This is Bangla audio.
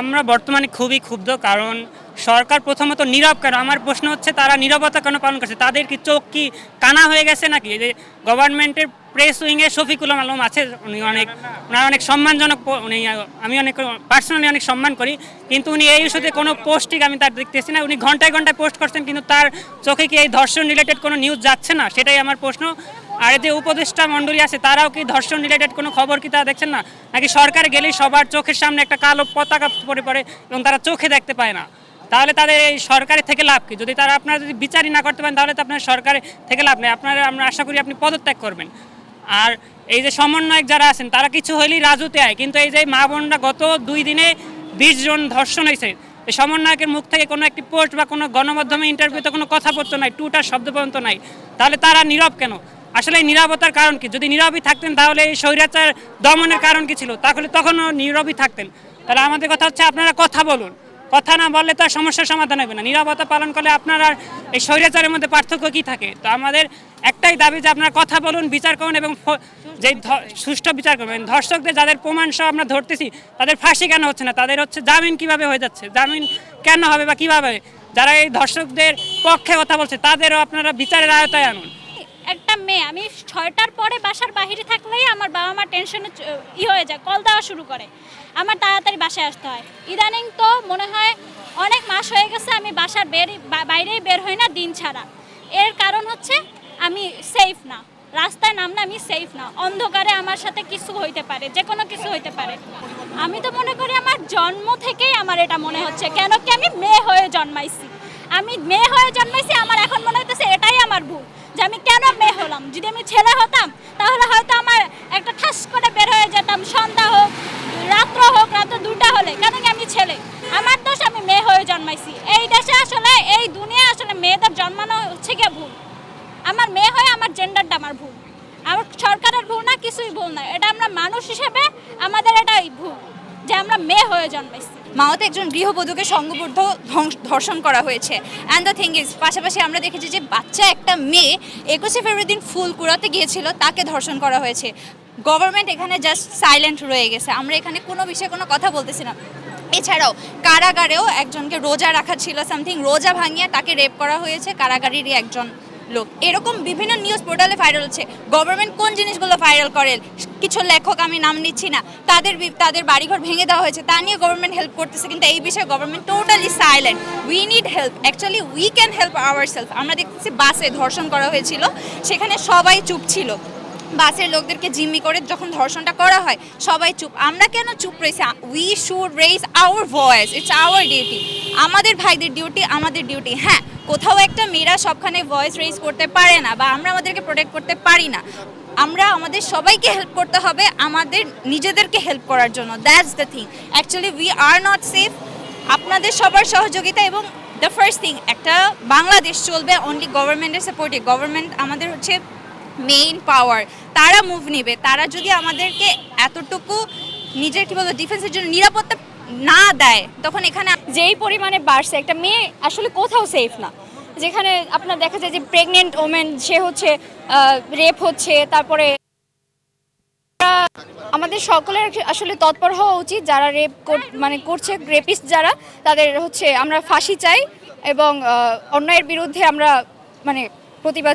আমরা বর্তমানে খুবই ক্ষুব্ধ, কারণ সরকার প্রথমত নীরব কেন? আমার প্রশ্ন হচ্ছে, তারা নীরবতা কেন পালন করছে? তাদের কি চোখ কি কানা হয়ে গেছে নাকি? যে গভর্নমেন্টের প্রেস উইংয়ে শফিকুল আলম আছে, উনি অনেক, ওনার অনেক সম্মানজনক উনি, আমি অনেক পার্সোনালি অনেক সম্মান করি, কিন্তু উনি এই ইস্যুতে কোনো পোস্টই আমি তার দেখতেছি না। উনি ঘন্টায় ঘন্টায় পোস্ট করছেন, কিন্তু তার চোখে কি এই ধর্ষণ রিলেটেড কোনো নিউজ যাচ্ছে না? সেটাই আমার প্রশ্ন। আর যে উপদেষ্টা মণ্ডলী আছে, তারাও কি ধর্ষণ রিলেটেড কোনো খবর কি তারা দেখছেন না? নাকি সরকার গেলেই সবার চোখের সামনে একটা কালো পতাকা পড়ে পড়ে এবং তারা চোখে দেখতে পায় না? তাহলে তাদের এই সরকারের থেকে লাভ কি? যদি তারা আপনারা যদি বিচারই না করতে পারেন, তাহলে তো আপনার সরকারের থেকে লাভ নেই। আপনারা, আমরা আশা করি আপনি পদত্যাগ করবেন। আর এই যে সমন্বয়ক যারা আছেন, তারা কিছু হইলেই রাজুতে আয়। কিন্তু এই যে মা বোনরা গত দুই দিনে বিশ জন ধর্ষণ হয়েছে, এই সমন্বয়কের মুখ থেকে কোনো একটি পোস্ট বা কোনো গণমাধ্যমে ইন্টারভিউতে কোনো কথা কথাপত্র নাই টুটার শব্দ পর্যন্ত নাই। তাহলে তারা নীরব কেন? আসলে নীরবতার কারণ কি? যদি নীরবই থাকতেন তাহলে এই স্বৈরাচার দমনের কারণ কি ছিল? তাহলে তখনও নীরবই থাকতেন। তাহলে আমাদের কথা হচ্ছে আপনারা কথা বলুন। কথা না বললে তো আর সমস্যার সমাধান হবে না। নিরাপত্তা পালন করলে আপনার আর এই স্বৈরাচারের মধ্যে পার্থক্য কি থাকে? তো আমাদের একটাই দাবি যে আপনারা কথা বলুন, বিচার করুন এবং যে সুষ্ঠু বিচার করবেন ধর্ষকদের যাদের প্রমাণ সহ আমরা ধরতেছি, তাদের ফাঁসি কেন হচ্ছে না? তাদের হচ্ছে জামিন কীভাবে হয়ে যাচ্ছে? জামিন কেন হবে বা কীভাবে? যারা এই ধর্ষকদের পক্ষে কথা বলছে, তাদেরও আপনারা বিচারের আয়তায় আনুন। একটা মেয়ে আমি ছয়টার পরে বাসার বাইরে থাকলেই আমার বাবা মা টেনশনে ই হয়ে যায় কল দেওয়া শুরু করে। আমার তাড়াতাড়ি বাসায় আসতে হয়। ইদানিং তো মনে হয় অনেক মাস হয়ে গেছে আমি বাসার বের বাইরেই বের হই না দিন ছাড়া। এর কারণ হচ্ছে আমি সেফ না। রাস্তায় নামলে আমি সেফ না। অন্ধকারে আমার সাথে কিছু হইতে পারে যে কোনো কিছু হইতে পারে। আমি তো মনে করি আমার জন্ম থেকেই আমার এটা মনে হচ্ছে, কেন কি আমি মেয়ে হয়ে জন্মাইছি। আমি মেয়ে হয়ে জন্মাইছি, আমার এখন মনে হইতেছে এটাই আমার ভুল যে আমি কেন মেয়ে হলাম? যদি আমি ছেলে হতাম, তাহলে হয়তো আমার একটা ঠাস করে বের হয়ে যেতাম, সন্ধ্যা হোক, রাত্র হোক, রাত্র দুটা হলে। কেন কি আমি ছেলে? আমার দোষ আমি মেয়ে হয়ে জন্মাইছি। এই দেশে আসলে, এই দুনিয়া আসলে মেয়েদের জন্মানো হচ্ছে গিয়ে ভুল। আমার মেয়ে হয়ে আমার জেন্ডারটা আমার ভুল। আমার সরকারের ভুল না, কিছুই ভুল না। এটা আমরা মানুষ হিসেবে আমাদের এটাই ভুল যে আমরা মেয়ে হয়ে জন্মাইছি। মাওতে একজন গৃহবধূকে ধ্বংস- ধর্ষণ করা হয়েছে। অ্যান্ড দ্য থিং ইজ পাশাপাশি আমরা দেখেছি যে বাচ্চা একটা মেয়ে একুশে ফেব্রুয়ারি দিন ফুল কুড়াতে গিয়েছিল, তাকে ধর্ষণ করা হয়েছে। গভর্নমেন্ট এখানে জাস্ট সাইলেন্ট রয়ে গেছে। আমরা এখানে কোনো বিষয়ে কোনো কথা বলতেছি না। এছাড়াও, কারাগারেও একজনকে রোজা রাখা ছিল সামথিং রোজা ভাঙিয়ে তাকে রেপ করা হয়েছে, কারাগারেরই একজন লোক। এরকম বিভিন্ন নিউজ পোর্টালে ভাইরাল হচ্ছে। গভর্নমেন্ট কোন জিনিসগুলো ভাইরাল করে কিছু লেখক, আমি নাম নিচ্ছি না। তাদের তাদের বাড়িঘর ভেঙে দেওয়া হয়েছে। তা নিয়ে গভর্নমেন্ট হেল্প করতেছে, কিন্তু এই বিষয়ে government totally silent we need help actually we can help our self আমরা দেখতেছি বাসে ধর্ষণ করা হয়েছিল, সেখানে সবাই চুপ ছিল। বাসের লোকদেরকে জিম্মি করে যখন ধর্ষণটা করা হয়, সবাই চুপ। আমরা কেন চুপ রয়েছি? We should raise our voice it's our duty আমাদের ভাইদের ডিউটি আমাদের ডিউটি হ্যাঁ কোথাও একটা মেয়েরা সবখানে ভয়েস রেইজ করতে পারে না বা আমরা আমাদেরকে প্রোটেক্ট করতে পারি না। আমরা আমাদের সবাইকে হেল্প করতে হবে আমাদের নিজেদেরকে হেল্প করার জন্য। That's the thing actually we are not safe আপনাদের সবার সহযোগিতা এবং দ্য ফার্স্ট থিং একটা বাংলাদেশ চলবে অনলি গভর্নমেন্টের সাপোর্টে গভর্নমেন্ট আমাদের হচ্ছে মেইন পাওয়ার তারা মুভ নেবে। তারা যদি আমাদেরকে এতটুকু নিজের কি বলব ডিফেন্সের জন্য নিরাপত্তা না দেয়, তখন এখানে যেই পরিমাণে বাড়ছে, একটা মেয়ে আসলে কোথাও সেফ না। যেখানে আপনার দেখা যায় যে প্রেগনেন্ট ওমেন সে হচ্ছে রেপ হচ্ছে, তারপরে আমাদের সকলের আসলে তৎপর হওয়া উচিত। যারা রেপ মানে করছে রেপিস্ট যারা, তাদের হচ্ছে আমরা ফাঁসি চাই এবং অন্যায়ের বিরুদ্ধে আমরা মানে প্রতিবাদ